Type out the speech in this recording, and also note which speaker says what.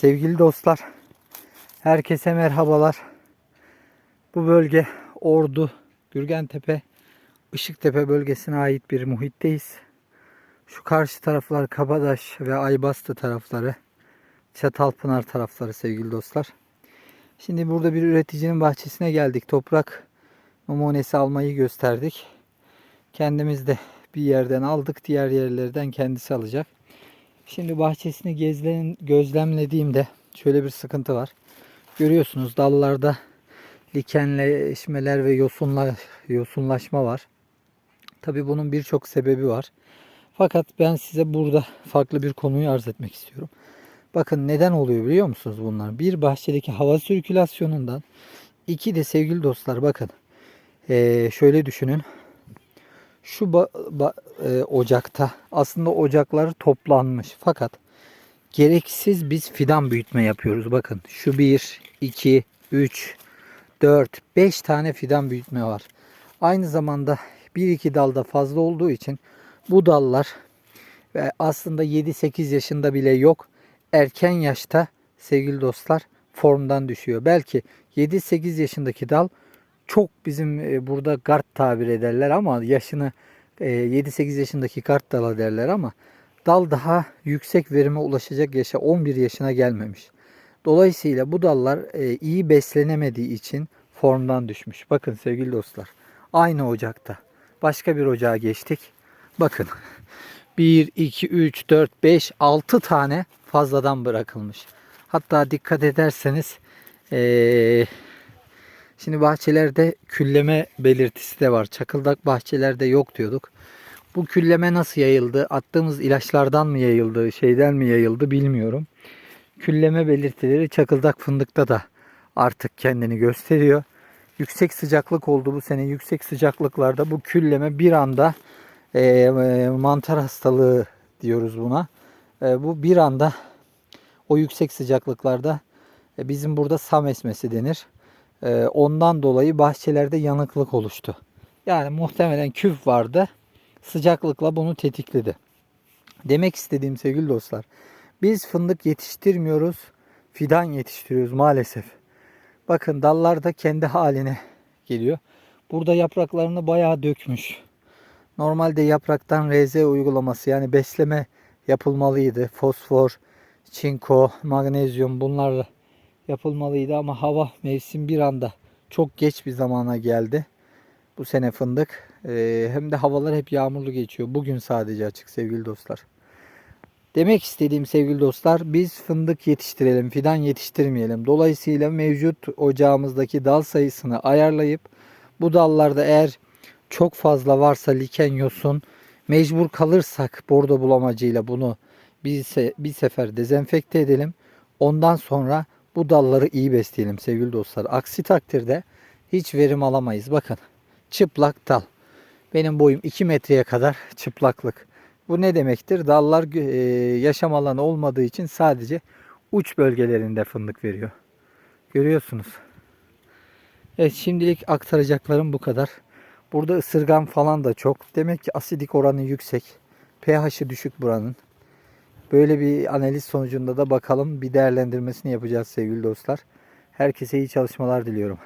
Speaker 1: Sevgili dostlar, herkese merhabalar. Bu bölge Ordu, Gürgentepe, Işıktepe bölgesine ait bir muhitteyiz. Şu karşı taraflar Kabadaş ve Aybastı tarafları, Çatalpınar tarafları sevgili dostlar. Şimdi burada bir üreticinin bahçesine geldik. Toprak numunesi almayı gösterdik. Kendimiz de bir yerden aldık. Diğer yerlerden kendisi alacak. Şimdi bahçesini gezlen, gözlemlediğimde şöyle bir sıkıntı var. Görüyorsunuz dallarda likenleşmeler ve yosunla, yosunlaşma var. Tabi bunun birçok sebebi var. Fakat ben size burada farklı bir konuyu arz etmek istiyorum. Bakın neden oluyor biliyor musunuz bunlar? Bir bahçedeki hava sirkülasyonundan, iki de sevgili dostlar bakın. Ee, şöyle düşünün. Şu ba- ba- e, ocakta aslında ocaklar toplanmış. Fakat gereksiz biz fidan büyütme yapıyoruz. Bakın şu 1, 2, 3, 4, 5 tane fidan büyütme var. Aynı zamanda 1-2 dalda fazla olduğu için bu dallar ve aslında 7-8 yaşında bile yok. Erken yaşta sevgili dostlar formdan düşüyor. Belki 7-8 yaşındaki dal çok bizim e, burada gard tabir ederler ama yaşını e, 7-8 yaşındaki gard dala derler ama dal daha yüksek verime ulaşacak yaşa 11 yaşına gelmemiş. Dolayısıyla bu dallar e, iyi beslenemediği için formdan düşmüş. Bakın sevgili dostlar. Aynı ocakta. Başka bir ocağa geçtik. Bakın. 1, 2, 3, 4, 5, 6 tane fazladan bırakılmış. Hatta dikkat ederseniz eee, şimdi bahçelerde külleme belirtisi de var. Çakıldak bahçelerde yok diyorduk. Bu külleme nasıl yayıldı? Attığımız ilaçlardan mı yayıldı? Şeyden mi yayıldı bilmiyorum. Külleme belirtileri çakıldak fındıkta da artık kendini gösteriyor. Yüksek sıcaklık oldu bu sene. Yüksek sıcaklıklarda bu külleme bir anda e, e, mantar hastalığı diyoruz buna. E, bu bir anda o yüksek sıcaklıklarda e, bizim burada sam esmesi denir. E, ondan dolayı bahçelerde yanıklık oluştu. Yani muhtemelen küf vardı. Sıcaklıkla bunu tetikledi. Demek istediğim sevgili dostlar. Biz fındık yetiştirmiyoruz. Fidan yetiştiriyoruz maalesef. Bakın dallar da kendi haline geliyor. Burada yapraklarını bayağı dökmüş. Normalde yapraktan RZ uygulaması yani besleme yapılmalıydı. Fosfor, çinko, magnezyum bunlarla yapılmalıydı ama hava mevsim bir anda çok geç bir zamana geldi. Bu sene fındık. Ee, hem de havalar hep yağmurlu geçiyor. Bugün sadece açık sevgili dostlar. Demek istediğim sevgili dostlar biz fındık yetiştirelim, fidan yetiştirmeyelim. Dolayısıyla mevcut ocağımızdaki dal sayısını ayarlayıp bu dallarda eğer çok fazla varsa liken yosun mecbur kalırsak bordo bulamacıyla bunu bir, se- bir sefer dezenfekte edelim. Ondan sonra bu dalları iyi besleyelim sevgili dostlar. Aksi takdirde hiç verim alamayız. Bakın çıplak dal. Benim boyum 2 metreye kadar çıplaklık. Bu ne demektir? Dallar e, yaşam alanı olmadığı için sadece uç bölgelerinde fındık veriyor. Görüyorsunuz. Evet şimdilik aktaracaklarım bu kadar. Burada ısırgan falan da çok. Demek ki asidik oranı yüksek. pH'i düşük buranın. Böyle bir analiz sonucunda da bakalım bir değerlendirmesini yapacağız sevgili dostlar. Herkese iyi çalışmalar diliyorum.